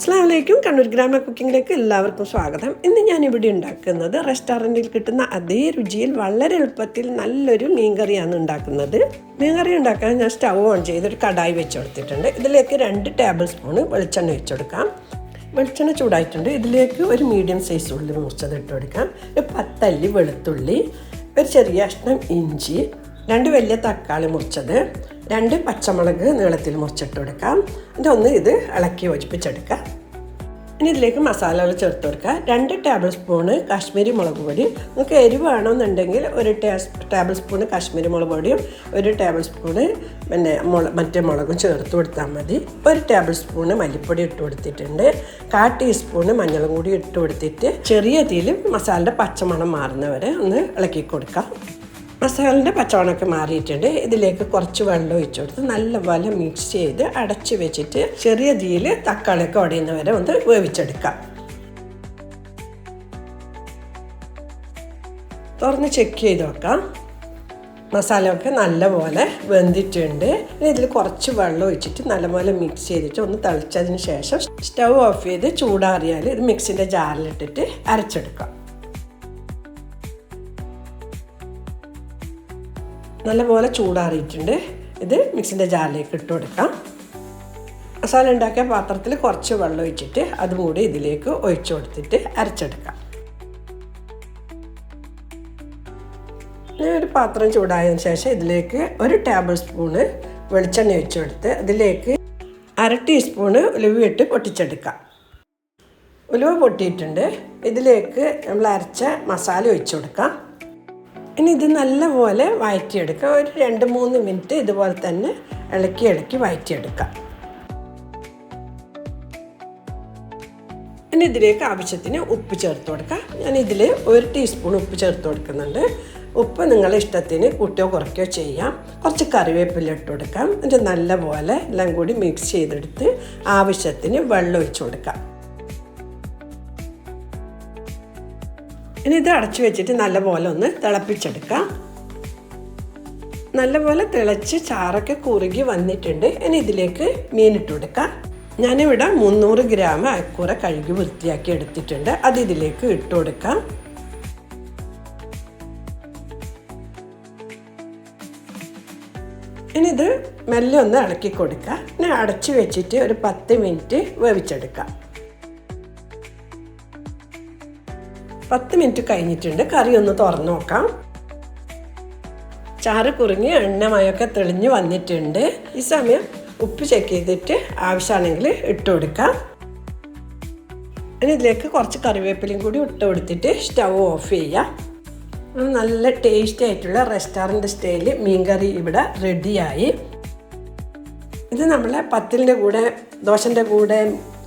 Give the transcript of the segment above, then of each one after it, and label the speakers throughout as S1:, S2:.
S1: അസ്ലാമലൈക്കും കണ്ണൂർ ഗ്രാമ കുക്കിങ്ങിലേക്ക് എല്ലാവർക്കും സ്വാഗതം. ഇന്ന് ഞാൻ ഇവിടെ ഉണ്ടാക്കുന്നത് റെസ്റ്റോറന്റിൽ കിട്ടുന്ന അതേ രുചിയിൽ വളരെ എളുപ്പത്തിൽ നല്ലൊരു മീൻകറിയാണ് ഉണ്ടാക്കുന്നത്. മീൻകറി ഉണ്ടാക്കാൻ ഞാൻ സ്റ്റവ് ഓൺ ചെയ്ത് ഒരു കടായി വെച്ച് കൊടുത്തിട്ടുണ്ട്. ഇതിലേക്ക് രണ്ട് ടേബിൾ സ്പൂണ് വെളിച്ചെണ്ണ വെച്ച് കൊടുക്കാം. വെളിച്ചെണ്ണ ചൂടായിട്ടുണ്ട്. ഇതിലേക്ക് ഒരു മീഡിയം സൈസ് ഉള്ളി മുറിച്ചത് ഇട്ട് കൊടുക്കാം. ഒരു പത്തല്ലി വെളുത്തുള്ളി ഒരു ചെറിയ കഷ്ണം ഇഞ്ചി രണ്ട് വലിയ തക്കാളി മുറിച്ചത് രണ്ട് പച്ചമുളക് നീളത്തിൽ മുറിച്ചിട്ട് കൊടുക്കാം എന്നിട്ട് ഒന്ന് ഇത് ഇളക്കി യോജിപ്പിച്ചെടുക്കാം ഇനി ഇതിലേക്ക് മസാലകൾ ചേർത്ത് കൊടുക്കുക. രണ്ട് ടേബിൾ സ്പൂണ് കാശ്മീരി മുളക് പൊടി. നമുക്ക് എരിവ് വേണമെന്നുണ്ടെങ്കിൽ ഒരു ടേബിൾ സ്പൂണ് കാശ്മീരി മുളക് പൊടിയും ഒരു ടേബിൾ സ്പൂണ് പിന്നെ മുള മറ്റേ മുളകും ചേർത്ത് കൊടുത്താൽ മതി. ഒരു ടേബിൾ സ്പൂണ് മല്ലിപ്പൊടി ഇട്ട് കൊടുത്തിട്ടുണ്ട്. കാ ടീസ്പൂണ് മഞ്ഞളും കൂടി ഇട്ട് കൊടുത്തിട്ട് ചെറിയ തീയിൽ മസാലയുടെ പച്ചമണം മാറുന്നവരെ ഒന്ന് ഇളക്കി കൊടുക്കാം. മസാലന്റെ പച്ചവണമൊക്കെ മാറിയിട്ടുണ്ട്. ഇതിലേക്ക് കുറച്ച് വെള്ളം ഒഴിച്ചു കൊടുത്ത് നല്ലപോലെ മിക്സ് ചെയ്ത് അടച്ച് വെച്ചിട്ട് ചെറിയ തീയിൽ തക്കാളിയൊക്കെ ഉടയുന്ന വരെ ഒന്ന് വേവിച്ചെടുക്കാം. തുറന്ന് ചെക്ക് ചെയ്ത് നോക്കാം. മസാലയൊക്കെ നല്ലപോലെ വെന്തിട്ടുണ്ട്. ഇനി ഇതിൽ കുറച്ച് വെള്ളം ഒഴിച്ചിട്ട് നല്ലപോലെ മിക്സ് ചെയ്തിട്ട് ഒന്ന് തിളച്ചതിന് ശേഷം സ്റ്റൗ ഓഫ് ചെയ്ത് ചൂടാറിയാൽ ഇത് മിക്സിന്റെ ജാറിലിട്ടിട്ട് അരച്ചെടുക്കാം. നല്ലപോലെ ചൂടാറിയിട്ടുണ്ട്. ഇത് മിക്സിന്റെ ജാറിലേക്ക് ഇട്ട് കൊടുക്കാം. മസാല ഉണ്ടാക്കിയ പാത്രത്തിൽ കുറച്ച് വെള്ളം ഒഴിച്ചിട്ട് അതും കൂടി ഇതിലേക്ക് ഒഴിച്ചു കൊടുത്തിട്ട് അരച്ചെടുക്കാം. ഒരു പാത്രം ചൂടായതിനു ശേഷം ഇതിലേക്ക് ഒരു ടേബിൾ സ്പൂണ് വെളിച്ചെണ്ണ ഒഴിച്ചു കൊടുത്ത് അതിലേക്ക് അര ടീസ്പൂണ് ഉലുവ ഇട്ട് പൊട്ടിച്ചെടുക്കാം. ഉലുവ പൊട്ടിയിട്ടുണ്ട്. ഇതിലേക്ക് നമ്മൾ അരച്ച മസാല ഒഴിച്ചു കൊടുക്കാം. ഇനി ഇത് നല്ലപോലെ വഴറ്റിയെടുക്കുക ഒരു രണ്ട് മൂന്ന് മിനിറ്റ് ഇതുപോലെ തന്നെ ഇളക്കി ഇളക്കി വഴറ്റിയെടുക്കാം ഇനി ഇതിലേക്ക് ആവശ്യത്തിന് ഉപ്പ് ചേർത്ത് കൊടുക്കാം ഞാൻ ഇതിൽ ഒരു ടീസ്പൂൺ ഉപ്പ് ചേർത്ത് കൊടുക്കുന്നുണ്ട്. ഉപ്പ് നിങ്ങളുടെ ഇഷ്ടത്തിന് കൂട്ടിയോ കുറയ്ക്കോ ചെയ്യാം. കുറച്ച് കറിവേപ്പില ഇട്ട് കൊടുക്കാം. എന്നിട്ട് നല്ലപോലെ എല്ലാം കൂടി മിക്സ് ചെയ്തെടുത്ത് ആവശ്യത്തിന് വെള്ളം ഒഴിച്ചു കൊടുക്കാം ഇനി ഇത് അടച്ചു വെച്ചിട്ട് നല്ലപോലെ ഒന്ന് തിളപ്പിച്ചെടുക്കാം നല്ലപോലെ തിളച്ച് ചാറൊക്കെ കുറുകി വന്നിട്ടുണ്ട്. ഇനി ഇതിലേക്ക് മീനിട്ട് കൊടുക്കാം ഞാനിവിടെ മുന്നൂറ് ഗ്രാം അക്കൂറ കഴുകി വൃത്തിയാക്കി എടുത്തിട്ടുണ്ട്. അത് ഇതിലേക്ക് ഇട്ട് കൊടുക്കാം ഇനി ഇത് മെല്ലെ ഒന്ന് ഇളക്കി കൊടുക്കുക. ഇനി അടച്ചു വെച്ചിട്ട് ഒരു പത്ത് മിനിറ്റ് വേവിച്ചെടുക്കാം പത്ത് മിനിറ്റ് കഴിഞ്ഞിട്ടുണ്ട്. കറി ഒന്ന് തുറന്നു നോക്കാം. ചാറ് കുറുങ്ങി എണ്ണമയൊക്കെ തെളിഞ്ഞ് വന്നിട്ടുണ്ട്. ഈ സമയം ഉപ്പ് ചെക്ക് ചെയ്തിട്ട് ആവശ്യമാണെങ്കിൽ ഇട്ട് കൊടുക്കാം. ഇനി ഇതിലേക്ക് കുറച്ച് കറിവേപ്പിലയും കൂടി ഇട്ട് കൊടുത്തിട്ട് സ്റ്റവ് ഓഫ് ചെയ്യാം. നല്ല ടേസ്റ്റി ആയിട്ടുള്ള റെസ്റ്റോറന്റ് മീൻ മീൻകറി ഇവിടെ റെഡിയായി. ഇത് നമ്മളെ പത്തിലിന്റെ കൂടെ ദോശന്റെ കൂടെ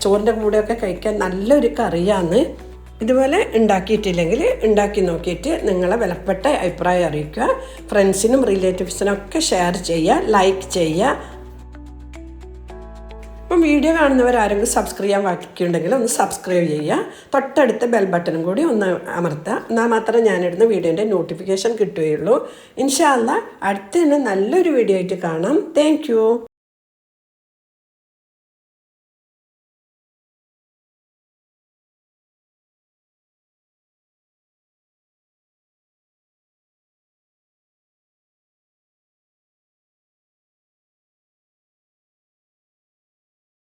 S1: ചോറിന്റെ കൂടെയൊക്കെ കഴിക്കാൻ നല്ലൊരു കറിയാണ്. ഇതുപോലെ ഉണ്ടാക്കിയിട്ടില്ലെങ്കിൽ ഉണ്ടാക്കി നോക്കിയിട്ട് നിങ്ങളെ വിലപ്പെട്ട അഭിപ്രായം അറിയിക്കുക. ഫ്രണ്ട്സിനും റിലേറ്റീവ്സിനും ഒക്കെ ഷെയർ ചെയ്യുക ലൈക്ക് ചെയ്യുക. അപ്പം വീഡിയോ കാണുന്നവർ ആരെങ്കിലും സബ്സ്ക്രൈബ് ചെയ്യാൻ ബാക്കിയുണ്ടെങ്കിൽ ഒന്ന് സബ്സ്ക്രൈബ് ചെയ്യുക. തൊട്ടടുത്ത ബെൽ ബട്ടണും കൂടി ഒന്ന് അമർത്തുക. എന്നാൽ മാത്രമേ ഞാനിടുന്ന വീഡിയോന്റെ നോട്ടിഫിക്കേഷൻ കിട്ടുകയുള്ളൂ. ഇൻഷാല്ല അടുത്ത തന്നെ നല്ലൊരു വീഡിയോ ആയിട്ട് കാണാം. താങ്ക്